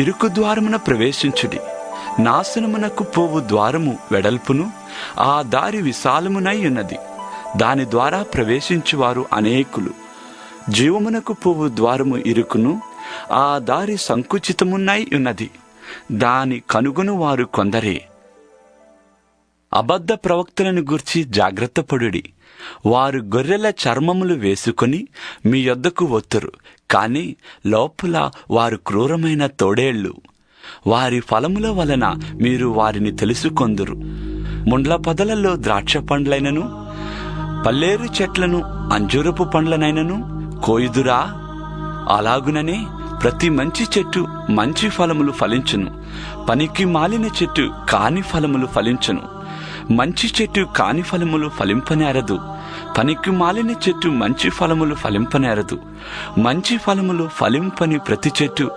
ఇరుకు ద్వారమున ప్రవేశించుడి. నాశనమునకు పోవు ద్వారము వెడల్పును ఆ దారి విశాలమునై ఉన్నది. దాని ద్వారా ప్రవేశించువారు అనేకులు. జీవమునకు పోవు ద్వారము ఇరుకును ఆ దారి సంకుచితమునై ఉన్నది. దాని కనుగొను వారు కొందరే. అబద్ధ ప్రవక్తలను గూర్చి జాగ్రత్తపడుడి వారు గొర్రెల చర్మములు వేసుకొని మీ యొద్దకు వత్తురు కాని లోపల వారు క్రూరమైన తోడేళ్ళు. వారి ఫలముల వలన మీరు వారిని తెలుసుకొందురు. ముండ్ల పొదలలో ద్రాక్ష పండ్లైనను పల్లేరు చెట్లను అంజూరపు పండ్లనైనను కోయుదురా? అలాగుననే ప్రతి మంచి చెట్టు మంచి ఫలములు ఫలించును. పనికి మాలిన చెట్టు కాని ఫలములు ఫలించును. మంచి చెట్టు కాని ఫలములు ఫలింపనేరదు. పనికి మాలిన చెట్టు మంచి ఫలములు ఫలింపనేరదు. మంచి ఫలములు ఫలింపని ప్రతి చెట్టు